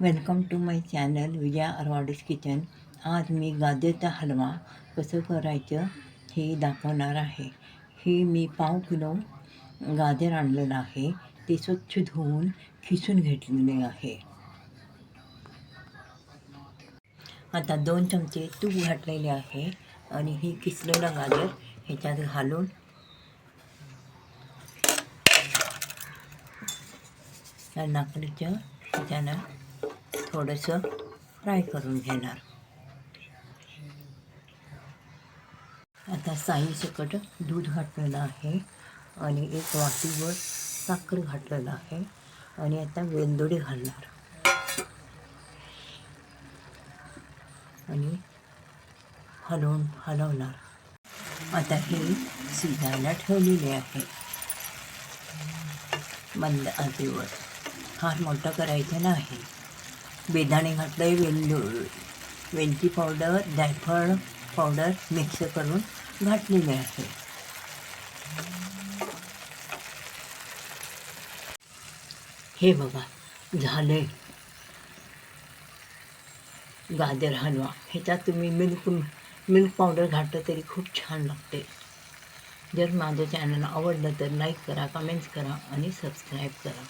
Welcome to my channel Vijaya Arwadi's kitchen आज मी गाजरचा हलवा कसं करायचं हे दाखवणार आहे. हे मी पाव किलो गाजर आणलेलं आहे. ते स्वच्छ धुवून खिसून घेतलेले आहे. आता दोन चमचे तूप घातलेले आहे आणि हे किसलेलं गाजर ह्याच्यात घालून या त्यानं थोडंसं फ्राय करून घेणार. आता साई सकट दूध घातलेलं आहे आणि एक वाटीवर साखर घातलेलं आहे आणि आता वेलदोडे घालणार. आणि हलवून हलवणार. आता हे शिजायला ठेवलेले आहे. मंद आचेवर फार मोठं करायचं नाही. बेदाणे घातलं आहे वेल वेलची पावडर जायफळ पावडर मिक्स करून घातलेले आहे. हे बघा झाले गाजर हलवा ह्याच्यात तुम्ही मिल्क मिल्क पावडर घातलं तरी खूप छान लागते. जर माझं चॅनल आवडलं तर लाईक करा कमेंट्स करा आणि सबस्क्राईब करा.